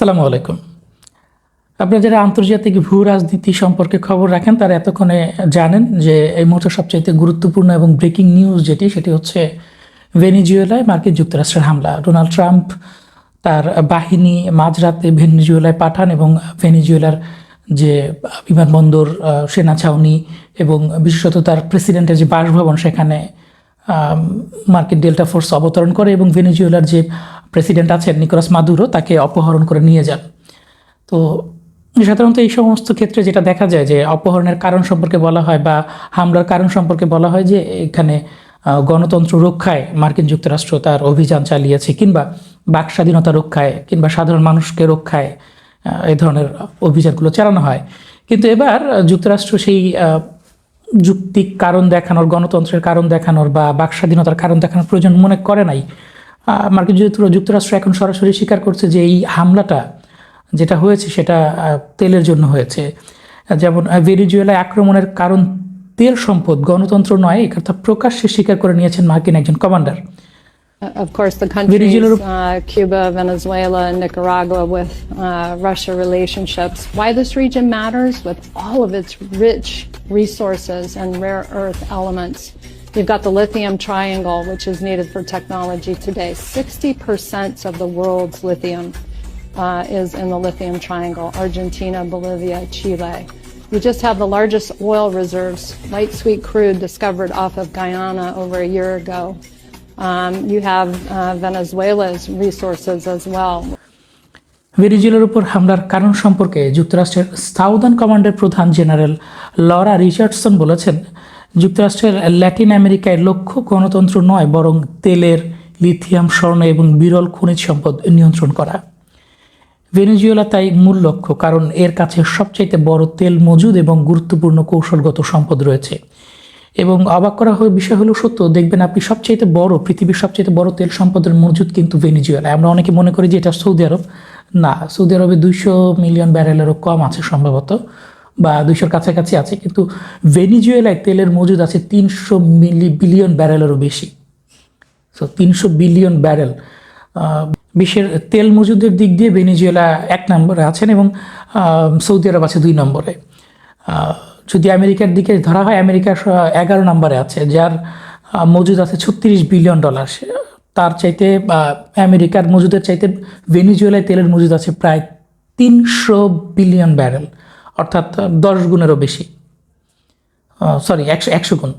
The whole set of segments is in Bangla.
সালামু আলাইকুম। আপনারা যারা আন্তর্জাতিক ভূ রাজনীতি সম্পর্কে খবর রাখেন, তারা এতক্ষণে জানেন যে এই মুহূর্তে সবচাইতে গুরুত্বপূর্ণ এবং ব্রেকিং নিউজ যেটি, সেটি হচ্ছে ভেনিজুয়েলায় মার্কিন যুক্তরাষ্ট্রের হামলা। ডোনাল্ড ট্রাম্প তার বাহিনী মাঝরাতে ভেনিজুয়েলায় পাঠান এবং ভেনিজুয়েলার যে বিমানবন্দর সেনা ছাউনি এবং বিশেষত তার প্রেসিডেন্টের যে বাসভবন, সেখানে মার্কিন ডেল্টা ফোর্স অবতরণ করে এবং ভেনেজুয়েলার যে প্রেসিডেন্ট আছেন নিকোলাস মাদুরো, তাকে অপহরণ করে নিয়ে যান। তো সাধারণত এই সমস্ত ক্ষেত্রে যেটা দেখা যায় যে অপহরণের কারণ সম্পর্কে বলা হয় বা হামলার কারণ সম্পর্কে বলা হয় যে এখানে গণতন্ত্র রক্ষায় মার্কিন যুক্তরাষ্ট্র তার অভিযান চালিয়েছে কিংবা বাক স্বাধীনতা রক্ষায় কিংবা সাধারণ মানুষকে রক্ষায় এই ধরনের অভিযানগুলো চালানো হয়। কিন্তু এবার যুক্তরাষ্ট্র সেই যুক্তিক কারণ দেখানোর, গণতন্ত্রের কারণ দেখানোর বা বাক স্বাধীনতার কারণ দেখানোর প্রয়োজন মনে করে নাই। মার্কিন যুক্তরাষ্ট্র যুক্তরাষ্ট্র এখন সরাসরি স্বীকার করছে যে এই হামলাটা যেটা হয়েছে সেটা তেলের জন্য হয়েছে যেমন আহ, ভেনিজুয়েলায় আক্রমণের কারণ তেল সম্পদ গণতন্ত্র নয় এই কথা প্রকাশ্যে স্বীকার করে নিয়েছেন মার্কিন একজন commander Of course, the countries, uh, Cuba, Venezuela, and Nicaragua with uh, Russia relationships. Why this region matters with all of its rich resources and rare earth elements. You've got the lithium triangle, which is needed for technology today. 60% of the world's lithium uh, is in the lithium triangle Argentina, Bolivia, Chile. You just have the largest oil reserves, light sweet crude, discovered off of Guyana over a year ago. Um, you have uh, Venezuela's resources as well. ভেনিজুয়েলার উপর হামলার কারণ সম্পর্কে যুক্তরাষ্ট্রের সাউদার্ন কমান্ডের প্রধান জেনারেল লরা রিচার্ডসন বলেছেন যুক্তরাষ্ট্রের ল্যাটিন আমেরিকায় লক্ষ্য গণতন্ত্র নয়, বরং তেলের, লিথিয়াম, স্বর্ণ এবং বিরল খনিজ সম্পদ নিয়ন্ত্রণ করা। ভেনেজুয়েলা তাই মূল লক্ষ্য, কারণ এর কাছে সবচাইতে বড় তেল মজুদ এবং গুরুত্বপূর্ণ কৌশলগত সম্পদ রয়েছে। এবং অবাক করা হয়ে বিষয় হলো সত্য, দেখবেন আপনি সবচাইতে বড়, পৃথিবীর সবচাইতে বড় তেল সম্পদের মজুদ কিন্তু ভেনেজুয়েলা। আমরা অনেকে মনে করি যে এটা সৌদি আরব। না, সৌদি আরবে দুইশো মিলিয়ন ব্যারেলেরও কম আছে সম্ভবত। বা দুইশোর কাছাকাছি আছে, কিন্তু ভেনিজুয়েলায় তেলের মজুদ আছে তিনশো মিলি বিলিয়ন ব্যারেলেরও বেশি। সো তিনশো বিলিয়ন ব্যারেল। বিশ্বের তেল মজুদের দিক দিয়ে ভেনিজুয়েলা এক নম্বরে আছেন এবং সৌদি আরব আছে দুই নম্বরে। যদি আমেরিকার দিকে ধরা হয়, আমেরিকা এগারো নম্বরে আছে, যার মজুদ আছে ছত্রিশ বিলিয়ন ডলার। তার চাইতে আমেরিকার মজুদের চাইতে ভেনিজুয়েলায় তেলের মজুদ আছে প্রায় তিনশো বিলিয়ন ব্যারেল। অর্থাৎ দশ গুণেরও বেশি। সরি একশো একশো গুণ।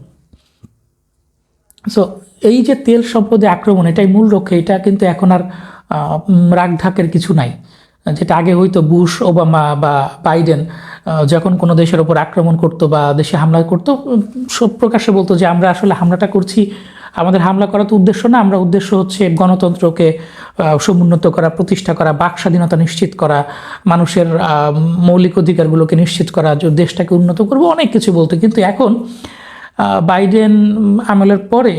সো এই যে তেল সম্পদে আক্রমণ, এটাই মূল লক্ষ্য, এটা কিন্তু এখন আর রাগঢাকের কিছু নাই। যেটা আগে হয়তো বুশ, ওবামা বা বাইডেন যখন কোনো দেশের ওপর আক্রমণ করতো বা দেশে হামলা করতো সব প্রকাশ্যে বলতো যে আমরা আসলে হামলাটা করছি আমাদের হামলা করা তো উদ্দেশ্য না, আমরা উদ্দেশ্য হচ্ছে গণতন্ত্রকে সমুন্নত করা, প্রতিষ্ঠা করা, বাক স্বাধীনতা নিশ্চিত করা, মানুষের মৌলিক অধিকারগুলোকে নিশ্চিত করা, যে দেশটাকে উন্নত করব, অনেক কিছু বলতো। কিন্তু এখন বাইডেন আমলের পরে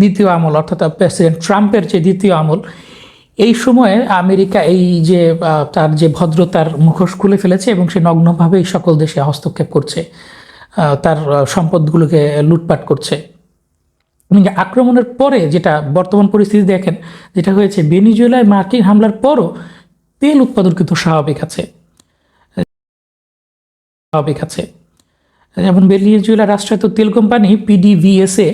দ্বিতীয় আমল, অর্থাৎ প্রেসিডেন্ট ট্রাম্পের যে দ্বিতীয় আমল, এই সময়ে আমেরিকা এই যে তার যে ভদ্রতার মুখোশ খুলে ফেলেছে এবং সে নগ্নভাবেই সকল দেশে হস্তক্ষেপ করছে তার সম্পদগুলোকে লুটপাট করছে। আক্রমণের পরে যেটা বর্তমান পরিস্থিতি দেখেন, যেটা হয়েছে ভেনিজুয়েলায় মার্কিন হামলার পরও তেল উৎপাদন কিন্তু স্বাভাবিক আছে স্বাভাবিক আছে যেমন ভেনিজুয়েলা রাষ্ট্রায়ত্ত তেল কোম্পানি পিডিভিএসএ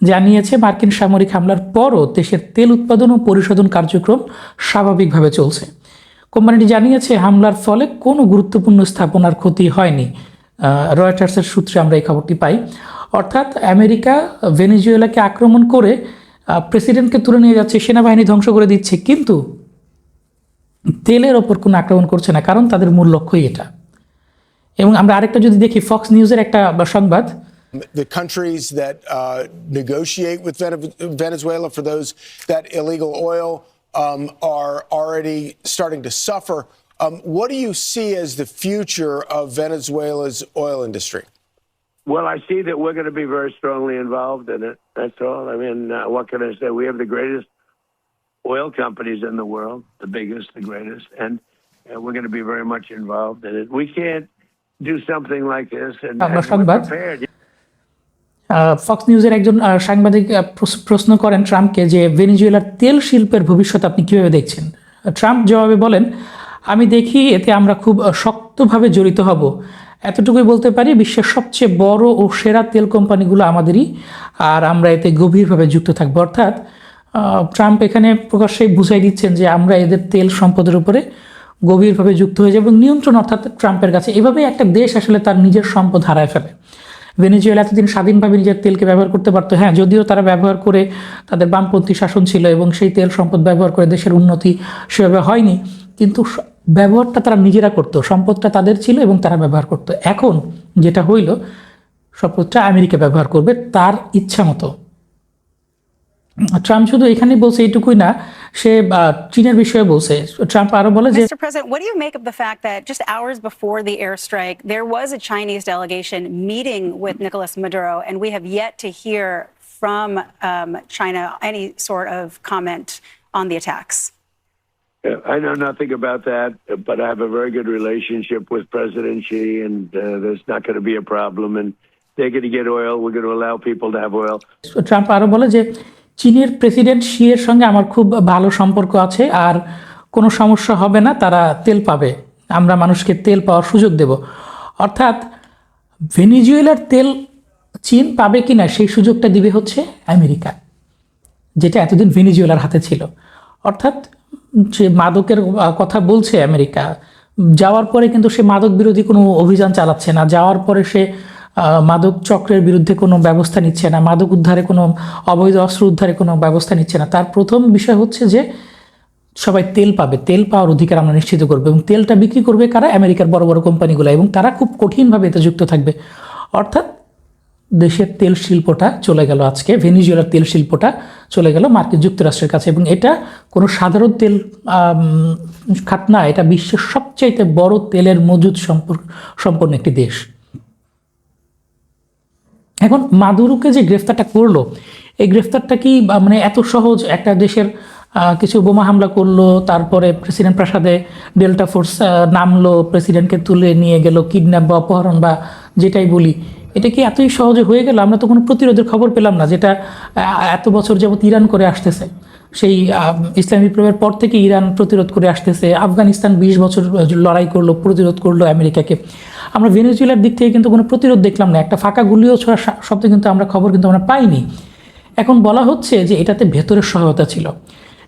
জানিয়েছে, মার্কিন সামরিক হামলার পরও দেশের তেল উৎপাদন ও পরিশোধন কার্যক্রম স্বাভাবিকভাবে চলছে। কোম্পানিটি জানিয়েছে, হামলার ফলে কোনো গুরুত্বপূর্ণ স্থাপনার ক্ষতি হয়নি। রয়টার্সের সূত্রে আমরা এই খবরটি পাই। অর্থাৎ আমেরিকা ভেনেজুয়েলাকে আক্রমণ করে প্রেসিডেন্টকে তুলে নিয়ে যাচ্ছে সেনাবাহিনী ধ্বংস করে দিচ্ছে কিন্তু তেলের ওপর কোনো আক্রমণ করছে না কারণ তাদের মূল লক্ষ্যই এটা এবং আমরা আরেকটা যদি দেখি ফক্স নিউজের একটা সংবাদ the countries that uh, negotiate with Venezuela for those that illegal oil um, are already starting to suffer. Um, what do you see as the future of Venezuela's oil industry? Well, I see that we're going to be very strongly involved in it. That's all. I mean, uh, what can I say? We have the greatest oil companies in the world, the biggest, the greatest, and uh, we're going to be very much involved in it. We can't do something like this and, and we're prepared. Fox নিউজের একজন সাংবাদিক প্রশ্ন করেন ট্রাম্পকে যে ভেনিজুয়েলার তেল শিল্পের ভবিষ্যৎ আপনি কীভাবে দেখছেন ট্রাম্প জবাবে বলেন আমি দেখি এতে আমরা খুব শক্তভাবে জড়িত হব এতটুকুই বলতে পারি, বিশ্বের সবচেয়ে বড় ও সেরা তেল কোম্পানিগুলো আমাদেরই। আর আমরা এতে গভীরভাবে যুক্ত থাকব। অর্থাৎ ট্রাম্প এখানে প্রকাশ্যেই বুঝাই দিচ্ছেন যে আমরা এদের তেল সম্পদের উপরে গভীরভাবে যুক্ত হয়ে যাব। এবং নিয়ন্ত্রণ অর্থাৎ ট্রাম্পের কাছে। এভাবেই একটা দেশ আসলে তার নিজের সম্পদ হারায় ফেলে। ভেনেজুয়েলা এতদিন স্বাধীনভাবে নিজের তেলকে ব্যবহার করতে পারতো। হ্যাঁ যদিও তারা ব্যবহার করে তাদের বামপন্থী শাসন ছিল এবং সেই তেল সম্পদ ব্যবহার করে দেশের উন্নতি সেভাবে হয়নি, কিন্তু ব্যবহারটা তারা নিজেরা করতো, সম্পদটা তাদের ছিল এবং তারা ব্যবহার করতো। এখন যেটা হইল সম্পদটা আমেরিকা ব্যবহার করবে তার ইচ্ছা মতো। ট্রাম্প শুধু এখানেই বলছে এইটুকুই না সে আহ, চীনের বিষয়ে বলছে ট্রাম্প আরো বলে যে Mr. President, what do you make of the fact that just hours before the airstrike, there was a Chinese delegation meeting with Nicolas Maduro, and we have yet to hear from um, China any sort of comment on the attacks? Uh, I know nothing about that, uh, but I have a very good relationship with President Xi, and uh, there's not going to be a problem. And they're going to get oil. We're going to allow people to have oil. Trump আরও বলে যে চীনের প্রেসিডেন্ট শি এর সঙ্গে আমার খুব ভালো সম্পর্ক আছে আর কোনো সমস্যা হবে না, তারা তেল পাবে। আমরা মানুষকে তেল পাওয়ার সুযোগ দেব। অর্থাৎ ভেনিজুয়েলার তেল চীন পাবে কি না সেই সুযোগটা দিবে হচ্ছে আমেরিকা, যেটা এতদিন ভেনিজুয়েলার হাতে ছিল। অর্থাৎ যে মাদকের কথা বলছে আমেরিকা। যাওয়ার পরে কিন্তু সে মাদক বিরোধী কোনো অভিযান চালাচ্ছে না। যাওয়ার পরে সে মাদক চক্রের বিরুদ্ধে কোনো ব্যবস্থা নিচ্ছে না, মাদক উদ্ধারে কোনো অবৈধ অস্ত্র উদ্ধারে কোনো ব্যবস্থা নিচ্ছে না। তার প্রথম বিষয় হচ্ছে যে সবাই তেল পাবে, তেল পাওয়ার অধিকার আমরা নিশ্চিত করব এবং তেলটা বিক্রি করবে কারা? আমেরিকার বড় বড় কোম্পানিগুলো এবং তারা খুব কঠিনভাবে এতে যুক্ত থাকবে। অর্থাৎ দেশের তেল শিল্পটা চলে গেল আজকে, ভেনিজুয়েলার তেল শিল্পটা চলে গেল মার্কিন যুক্তরাষ্ট্রের কাছে এবং এটা কোনো সাধারণ তেল খাত না, এটা বিশ্বের সবচাইতে বড় তেলের মজুদ সম্পর্ক সম্পন্ন একটি দেশ। এখন মাদুরুকে যে গ্রেফতারটা করল এই গ্রেফতারটা কি মানে এত সহজ একটা দেশের কিছু বোমা হামলা করল, তারপরে প্রেসিডেন্ট প্রাসাদে ডেল্টা ফোর্স নামলো, প্রেসিডেন্টকে তুলে নিয়ে গেল, কিডন্যাপ বা অপহরণ বা যেটাই বলি। এটা কি এতই সহজে হয়ে গেল? আমরা তো কোনো প্রতিরোধের খবর পেলাম না, যেটা এত বছর যাবত ইরান করে আসতেছে। সেই ইসলামী বিপ্লবের পর থেকে ইরান প্রতিরোধ করে আসতেছে। আফগানিস্তান বিশ বছর লড়াই করল, প্রতিরোধ করল আমেরিকাকে। আমরা ভেনেজুয়েলার দিক থেকে কিন্তু কোনো প্রতিরোধ দেখলাম না। একটা ফাঁকা গুলিও ছোড়া শা- শব্দ কিন্তু আমরা খবর কিন্তু আমরা পাইনি। এখন বলা হচ্ছে যে এটাতে ভেতরের সহায়তা ছিল।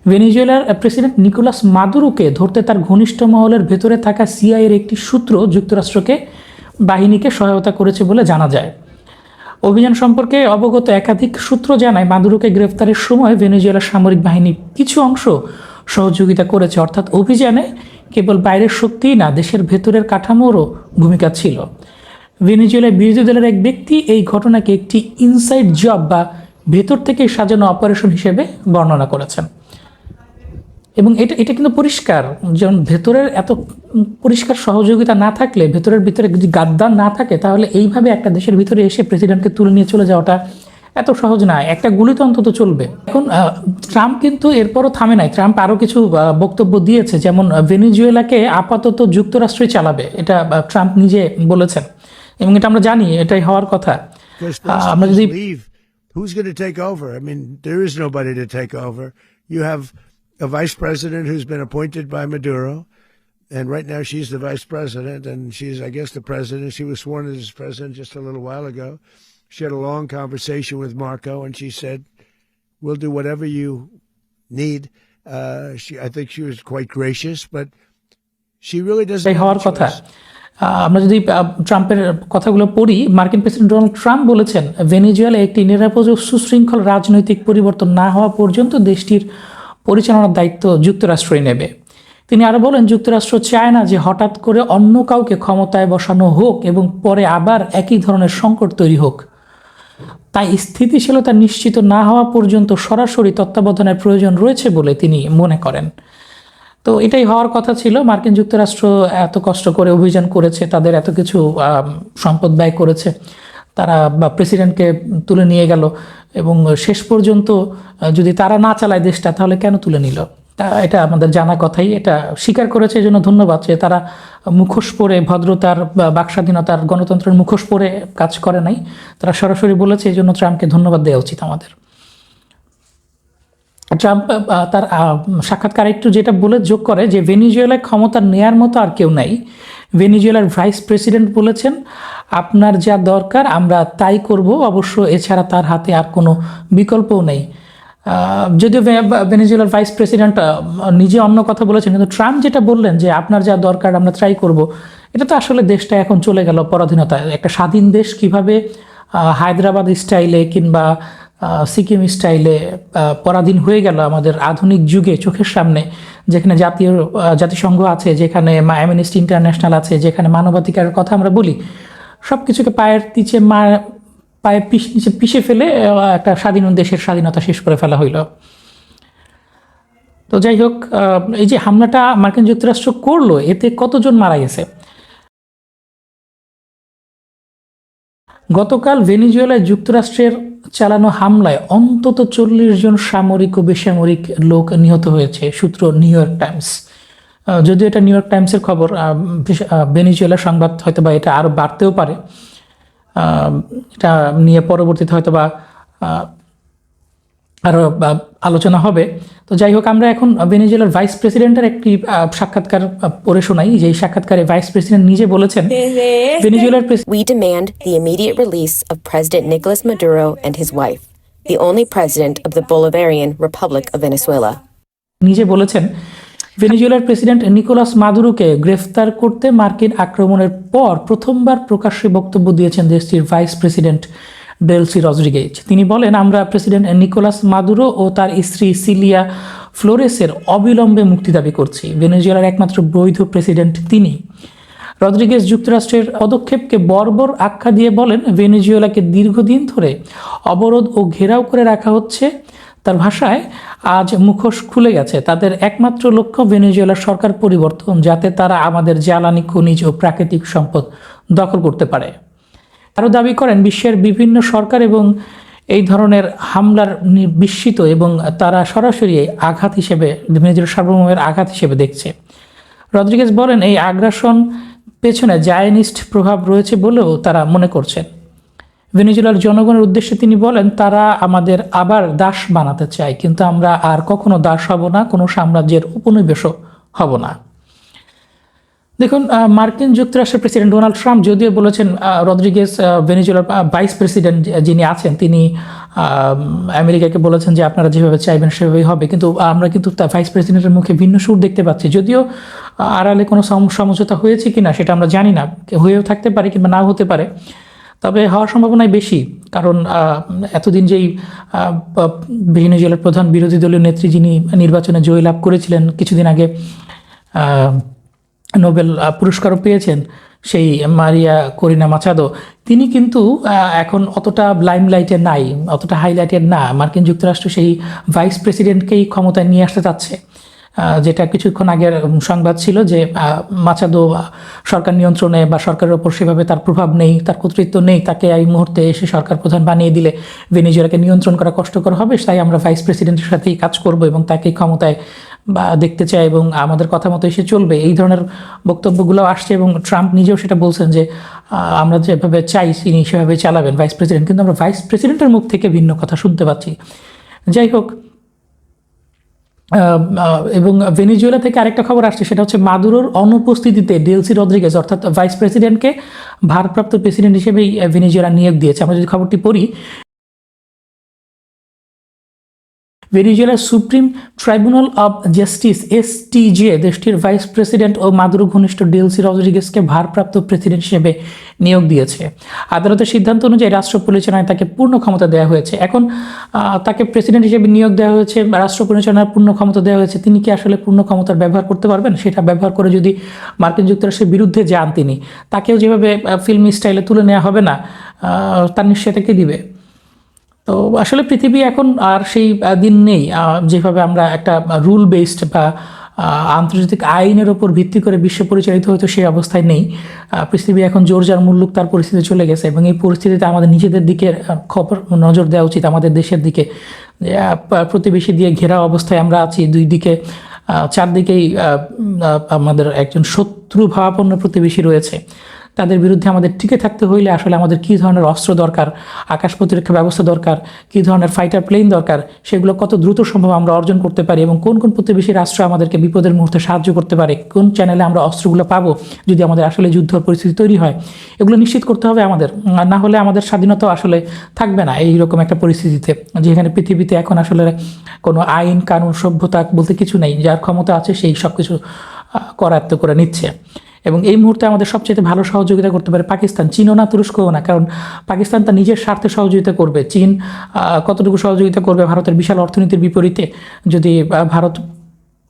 ভেনেজুয়েলার প্রেসিডেন্ট নিকোলাস মাদুরোকে ধরতে তার ঘনিষ্ঠ মহলের ভেতরে থাকা সিআইয়ের একটি সূত্র যুক্তরাষ্ট্রকে বাহিনীকে সহায়তা করেছে বলে জানা যায়। অভিযান সম্পর্কে অবগত একাধিক সূত্র জানায়, মাদুরোকে গ্রেফতারের সময় ভেনেজুয়েলার সামরিক বাহিনী কিছু অংশ সহযোগিতা করেছে। অর্থাৎ অভিযানে কেবল বাইরের শক্তিই না, দেশের ভেতরের কাঠামোরও ভূমিকা ছিল। ভেনেজুয়েলার বিরোধী দলের এক ব্যক্তি এই ঘটনাকে একটি ইনসাইড জব বা ভেতর থেকে সাজানো অপারেশন হিসেবে বর্ণনা করেছেন। এবং এটা এটা কিন্তু পরিষ্কার। যেমন ভেতরের এত পরিষ্কার সহযোগিতা না থাকলে ভেতরের ভিতরে যদি গাদ্দার না থাকে তাহলে এইভাবে একটা দেশের ভিতরে এসে প্রেসিডেন্টকে তুলে নিয়ে চলে যাওয়াটা এত সহজ না। একটা গুলি তো অন্তত চলবে। এখন ট্রাম্প কিন্তু এরপরও থামে নাই। ট্রাম্প আরও কিছু বক্তব্য দিয়েছে। যেমন ভেনেজুয়েলাকে আপাতত যুক্তরাষ্ট্রই চালাবে। এটা ট্রাম্প নিজে বলেছেন। এবং এটা আমরা জানি এটাই হওয়ার কথা। আমরা যদি who's going to take over? I mean, there is nobody to take over. You have a vice president who's been appointed by Maduro, and right now she's the vice president, and she's, I guess, the president. She was sworn in as president just a little while ago. She had a long conversation with Marco, and she said, "We'll do whatever you need." Uh, she, I think she was quite gracious, but she really doesn't. এটাই have হওয়ার a কথা choice. আহ, আমরা যদি আহ, ট্রাম্পের কথাগুলো পড়ি মার্কিন প্রেসিডেন্ট ডোনাল্ড ট্রাম্প বলেছেন ভেনেজুয়েলা একটি নিরাপদ ও সুশৃঙ্খল রাজনৈতিক পরিবর্তন না হওয়া পর্যন্ত দেশটির পরিচালনার দায়িত্ব যুক্তরাষ্ট্রই নেবে। তিনি আরও বলেন, যুক্তরাষ্ট্র চায় না যে হঠাৎ করে অন্য কাউকে ক্ষমতায় বসানো হোক এবং পরে আবার একই ধরনের সংকট তৈরি হোক। তাই স্থিতিশীলতা নিশ্চিত না হওয়া পর্যন্ত সরাসরি তত্ত্বাবধানের প্রয়োজন রয়েছে বলে তিনি মনে করেন। তো এটাই হওয়ার কথা ছিল। মার্কিন যুক্তরাষ্ট্র এত কষ্ট করে অভিযান করেছে, তাদের এত কিছু সম্পদ ব্যয় করেছে। তারা প্রেসিডেন্টকে তুলে নিয়ে গেল এবং শেষ পর্যন্ত যদি তারা না চালায় দেশটা, তাহলে কেন তুলে নিল? তা এটা আমাদের জানা কথাই, এটা স্বীকার করেছে এই জন্য ধন্যবাদ যে তারা মুখোশ পরে ভদ্রতার বাকস্বাধীনতার গণতন্ত্রের মুখোশ পরে কাজ করে নাই। তারা সরাসরি বলেছে এই জন্য ট্রাম্পকে ধন্যবাদ দেওয়া উচিত আমাদের। ট্রাম্প তার সাক্ষাৎকার একটু যেটা বলে যোগ করে যে, ভেনিজুয়েলায় ক্ষমতা নেয়ার মতো আর কেউ নাই। ভেনিজুয়েলার ভাইস প্রেসিডেন্ট বলেছেন, আপনার যা দরকার, আমরা তাই করব। অবশ্য এছাড়া তার হাতে আর কোনো বিকল্পও নেই। যদিও ভেনেজুয়েলার ভাইস প্রেসিডেন্ট নিজে অন্য কথা বলেছেন, কিন্তু ট্রাম্প যেটা বললেন যে, আপনার যা দরকার, আমরা ট্রাই করব, এটা তো আসলে দেশটা এখন চলে গেল পরাধীনতা একটা স্বাধীন দেশ কীভাবে হায়দ্রাবাদ স্টাইলে কিংবা সিকিম স্টাইলে পরাধীন হয়ে গেল আমাদের আধুনিক যুগে চোখের সামনে, যেখানে জাতীয় জাতিসংঘ আছে, যেখানে অ্যামনেস্টি ইন্টারন্যাশনাল আছে, যেখানে মানবাধিকারের কথা আমরা বলি সব কিছুকে পায়ের নিচে মা পায়ের পিস নিচে পিষে ফেলে একটা স্বাধীন দেশের স্বাধীনতা শেষ করে ফেলা হইল। তো যাই হোক এই যে হামলাটা মার্কিন যুক্তরাষ্ট্র করল, এতে কতজন মারা গেছে? গতকাল ভেনিজুয়েলায় যুক্তরাষ্ট্রের চালানো হামলায় অন্তত চল্লিশ জন সামরিক ও বেসামরিক লোক নিহত হয়েছে, সূত্র নিউ ইয়র্ক টাইমস। যদিও এটা নিউ ইয়র্ক টাইমসের খবর ভেনিজুয়েলা সংবাদ হয়তো বা এটা আরও বাড়তেও পারে। এটা নিয়ে পরবর্তীতে হয়তো বা আরও আলোচনা হবে। তো যাই হোক আমরা এখন ভেনেজুয়েলার ভাইস প্রেসিডেন্টের একটি সাক্ষাৎকার পড়ে শোনাই। যেই সাক্ষাৎকারে ভাইস প্রেসিডেন্ট নিজে বলেছেন ভেনেজুয়েলার president We demand the immediate release of President Nicolas Maduro and his wife, the only president of the Bolivarian Republic of Venezuela. নিজে বলেছেন ভেনেজুয়েলার প্রেসিডেন্ট নিকোলাস মাদুরোকে গ্রেফতার করতে মার্কিন আক্রমণের পর প্রথমবার প্রকাশ্যে বক্তব্য দিয়েছেন দেশটির ভাইস প্রেসিডেন্ট। ডেলসি রদ্রিগেজ তিনি বলেন, আমরা প্রেসিডেন্ট নিকোলাস মাদুরো ও তার স্ত্রী সিলিয়া ফ্লোরেসের অবিলম্বে মুক্তি দাবি করছি। ভেনেজুয়েলার একমাত্র বৈধ প্রেসিডেন্ট তিনি। রদ্রিগেজ যুক্তরাষ্ট্রের পদক্ষেপকে বর্বর আখ্যা দিয়ে বলেন, ভেনেজুয়েলাকে দীর্ঘদিন ধরে অবরোধ ও ঘেরাও করে রাখা হচ্ছে। তার ভাষায়, আজ মুখোশ খুলে গেছে। তাদের একমাত্র লক্ষ্য ভেনেজুয়েলার সরকার পরিবর্তন, যাতে তারা আমাদের জ্বালানি, খনিজ ও প্রাকৃতিক সম্পদ দখল করতে পারে। আরও দাবি করেন বিশ্বের বিভিন্ন সরকার এবং এই ধরনের হামলার বিস্মিত এবং তারা সরাসরি আঘাত হিসেবে ভেনেজুয়েলার সার্বভৌমের আঘাত হিসেবে দেখছে। রদ্রিগেজ বলেন, এই আগ্রাসন পেছনে জায়নিস্ট প্রভাব রয়েছে বলেও তারা মনে করছেন। ভেনেজুয়েলার জনগণের উদ্দেশ্যে তিনি বলেন, তারা আমাদের আবার দাস বানাতে চায়, কিন্তু আমরা আর কখনো দাস হব না, কোনো সাম্রাজ্যের উপনিবেশও হব না। দেখুন মার্কিন যুক্তরাষ্ট্রের প্রেসিডেন্ট ডোনাল্ড ট্রাম্প যদিও বলেছেন আহ, ভেনেজুয়েলার ভাইস প্রেসিডেন্ট যিনি আছেন তিনি আমেরিকাকে বলেছেন যে আপনারা যেভাবে চাইবেন সেভাবেই হবে। কিন্তু আমরা কিন্তু ভাইস প্রেসিডেন্টের মুখে ভিন্ন সুর দেখতে পাচ্ছি। যদিও আড়ালে কোনো সম- সমঝোতা হয়েছে কিনা সেটা আমরা জানি না। হয়েও থাকতে পারে কিংবা নাও হতে পারে। তবে হওয়ার সম্ভাবনাই বেশি। কারণ এতদিন যেই প- প্রধান বিরোধী দলীয় নেত্রী যিনি নির্বাচনে জয়লাভ করেছিলেন কিছুদিন আগে নোবেল পুরস্কারও পেয়েছেন সেই মারিয়া করিনা মাচাদো তিনি কিন্তু এখন অতটা লাইমলাইটে নাই, অতটা হাইলাইটেড না। মার্কিন যুক্তরাষ্ট্র সেই ভাইস প্রেসিডেন্টকেই ক্ষমতায় নিয়ে আসতে চাচ্ছে। যেটা কিছুক্ষণ আগের সংবাদ ছিল যে মাচাদো সরকার নিয়ন্ত্রণে বা সরকারের ওপর সেভাবে তার প্রভাব নেই, তার কর্তৃত্ব নেই, তাকে এই মুহূর্তে এসে সরকার প্রধান বানিয়ে দিলে ভেনেজুয়েলাকে নিয়ন্ত্রণ করা কষ্টকর হবে, তাই আমরা ভাইস প্রেসিডেন্টের সাথেই কাজ করব এবং তাকে ক্ষমতায় বা দেখতে চাই এবং আমাদের কথা মতো এসে চলবে, এই ধরনের বক্তব্যগুলো আসছে এবং ট্রাম্প নিজেও সেটা বলছেন যে আমরা যেভাবে চাই তিনি সেভাবে চালাবেন ভাইস প্রেসিডেন্ট কিন্তু আমরা ভাইস প্রেসিডেন্টের মুখ থেকে ভিন্ন কথা শুনতে পাচ্ছি। যাই হোক এবং ভেনিজুয়েলা থেকে আরেকটা খবর আসছে, সেটা হচ্ছে মাদুরোর অনুপস্থিতিতে ডেলসি রদ্রিগেজ, অর্থাৎ ভাইস প্রেসিডেন্টকে ভারপ্রাপ্ত প্রেসিডেন্ট হিসেবেই ভেনিজুয়েলা নিয়োগ দিয়েছে। আমরা যদি খবরটি পড়ি ভেনিজুয়েলার supreme tribunal of justice STJ দেশটির ভাইস প্রেসিডেন্ট ও মাদুরো ঘনিষ্ঠ ডেলসি রদ্রিগেজকে ভারপ্রাপ্ত প্রেসিডেন্ট হিসেবে নিয়োগ দিয়েছে। আদালতের সিদ্ধান্ত অনুযায়ী রাষ্ট্র পরিচালনায় তাকে পূর্ণ ক্ষমতা দেওয়া হয়েছে। এখন তাকে প্রেসিডেন্ট হিসেবে নিয়োগ দেওয়া হয়েছে রাষ্ট্র পরিচালনার পূর্ণ ক্ষমতা দেওয়া হয়েছে, তিনি কি আসলে পূর্ণ ক্ষমতার ব্যবহার করতে পারবেন? সেটা ব্যবহার করে যদি মার্কিন যুক্তরাষ্ট্রের বিরুদ্ধে যান তিনি, তাকেও যেভাবে ফিল্মি স্টাইলে তুলে নেওয়া হবে না তার নিশ্চয়তা কে দিবে? তো আসলে পৃথিবী এখন আর সেই দিন নেই। যেভাবে আমরা একটা রুল বেসড বা আন্তর্জাতিক আইনের ওপর ভিত্তি করে বিশ্ব পরিচালিত হয়তো সেই অবস্থায় নেই। পৃথিবী এখন জোর যার মুল্লুক তার পরিস্থিতি চলে গেছে এবং এই পরিস্থিতিতে আমাদের নিজেদের দিকে খবর, নজর দেওয়া উচিত আমাদের দেশের দিকে। প্রতিবেশী দিয়ে ঘেরা অবস্থায় আমরা আছি, দুই দিকে চারদিকেই আমাদের একজন শত্রু ভাবাপন্ন প্রতিবেশী রয়েছে। তাদের বিরুদ্ধে আমাদের টিকে থাকতে হইলে আসলে আমাদের কী ধরনের অস্ত্র দরকার, আকাশ প্রতিরক্ষা ব্যবস্থা দরকার, কী ধরনের ফাইটার প্লেন দরকার, সেগুলো কত দ্রুত সম্ভব আমরা অর্জন করতে পারি এবং কোন কোন প্রতিবেশী রাষ্ট্র আমাদেরকে বিপদের মুহূর্তে সাহায্য করতে পারে, কোন চ্যানেলে আমরা অস্ত্রগুলো পাবো যদি আমাদের আসলে যুদ্ধ পরিস্থিতি তৈরি হয়। এগুলো নিশ্চিত করতে হবে আমাদের না হলে আমাদের স্বাধীনতা আসলে থাকবে না এইরকম একটা পরিস্থিতিতে, যেখানে পৃথিবীতে এখন আসলে কোনো আইন, কানুন, সভ্যতা বলতে কিছু নেই, যার ক্ষমতা আছে সেই সব কিছু করায়ত্ত করে নিচ্ছে। এবং এই মুহূর্তে আমাদের সবচেয়ে ভালো সহযোগিতা করতে পারে পাকিস্তান। চীনও না, তুরস্কও না, কারণ পাকিস্তান তার নিজের স্বার্থে সহযোগিতা করবে। চীন কতটুকু সহযোগিতা করবে ভারতের বিশাল অর্থনীতির বিপরীতে যদি ভারত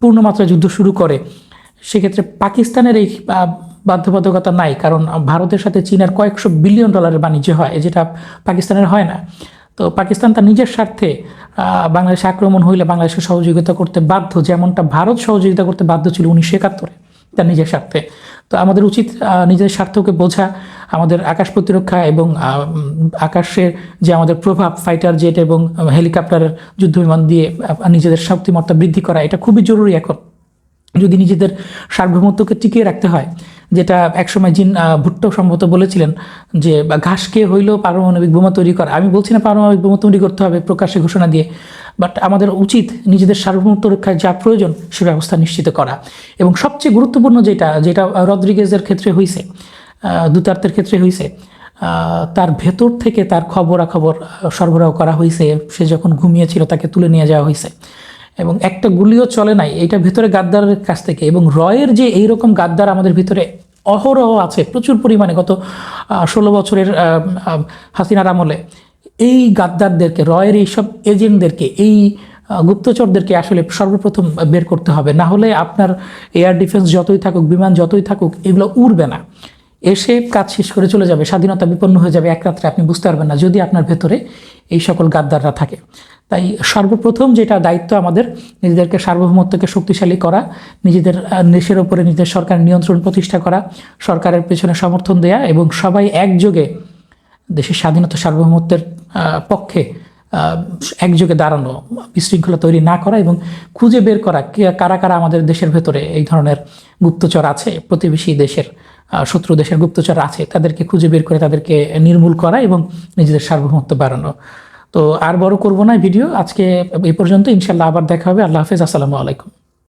পূর্ণমাত্রায় যুদ্ধ শুরু করে, সেক্ষেত্রে পাকিস্তানের এই বাধ্যবাধকতা নাই, কারণ ভারতের সাথে চীনের কয়েকশো বিলিয়ন ডলারের বাণিজ্য হয়, যেটা পাকিস্তানের হয় না। তো পাকিস্তান তার নিজের স্বার্থে বাংলাদেশে আক্রমণ হইলে বাংলাদেশকে সহযোগিতা করতে বাধ্য, যেমনটা ভারত সহযোগিতা করতে বাধ্য ছিল উনিশশো একাত্তরে। তার নিজের স্বার্থে। তো আমাদের উচিত নিজের স্বার্থকে বোঝা, আমাদের আকাশ প্রতিরক্ষা এবং আকাশের যে আমাদের প্রভাব ফাইটার জেট এবং হেলিকপ্টারের যুদ্ধ বিমান দিয়ে নিজেদের শক্তিমত্তা বৃদ্ধি করা, এটা খুবই জরুরি এখন। যদি নিজেদের সার্বভৌমত্বকে টিকিয়ে রাখতে হয়, যেটা একসময় জিন ভুট্টো সম্ভবত বলেছিলেন যে ঘাসকে হইলেও পারমাণবিক বোমা তৈরি করা। আমি বলছি না পারমাণবিক বোমা তৈরি করতে হবে প্রকাশ্যে ঘোষণা দিয়ে। বাট আমাদের উচিত নিজেদের সার্বভৌমত্ব রক্ষায় যা প্রয়োজন সে ব্যবস্থা নিশ্চিত করা। এবং সবচেয়ে গুরুত্বপূর্ণ যেটা যেটা রদ্রিগেজের ক্ষেত্রে হয়েছে দূতার্থের ক্ষেত্রে হয়েছে তার ভেতর থেকে তার খবরাখবর সরবরাহ করা হয়েছে সে যখন ঘুমিয়েছিল তাকে তুলে নিয়ে যাওয়া হয়েছে এবং একটা গুলিও চলে নাই এটা ভেতরে গাদ্দারের কাছ থেকে। এবং রয়ের যে এইরকম গাদ্দার আমাদের ভিতরে অহরহ আছে, প্রচুর পরিমাণে গত ষোলো বছরের হাসিনার আমলে। এই গাদ্দারদেরকে, রয়ের এইসব এজেন্টদেরকে, এই গুপ্তচরদেরকে আসলে সর্বপ্রথম বের করতে হবে। না হলে আপনার এয়ার ডিফেন্স যতই থাকুক, বিমান যতই থাকুক, এগুলো উড়বে না। এসে কাজ শেষ করে চলে যাবে, স্বাধীনতা বিপন্ন হয়ে যাবে এক রাত্রে, আপনি বুঝতে পারবেন না যদি আপনার ভেতরে এই সকল গাদ্দাররা থাকে। তাই সর্বপ্রথম যেটা দায়িত্ব আমাদের, নিজেদেরকে সার্বভৌমত্বকে শক্তিশালী করা, নিজেদের দেশের উপরে নিজেদের সরকার নিয়ন্ত্রণ প্রতিষ্ঠা করা, সরকারের পেছনে সমর্থন দেয়া এবং সবাই একযোগে দেশের স্বাধীনতা সার্বভৌমত্বের পক্ষে একযোগে দাঁড়ানো, বিশৃঙ্খলা তৈরি না করা এবং খুঁজে বের করা কারা কারা আমাদের দেশের ভেতরে এই ধরনের গুপ্তচর আছে, প্রতিবেশী দেশের শত্রু দেশের গুপ্তচর আছে, তাদেরকে খুঁজে বের করে তাদেরকে নির্মূল করা এবং নিজেদের সার্বভৌমত্ব বাড়ানো। তো আর বড় করব না ভিডিও, আজকে এই পর্যন্ত ইনশাল্লাহ আবার দেখা হবে, আল্লাহ হাফেজ, আসসালামু আলাইকুম।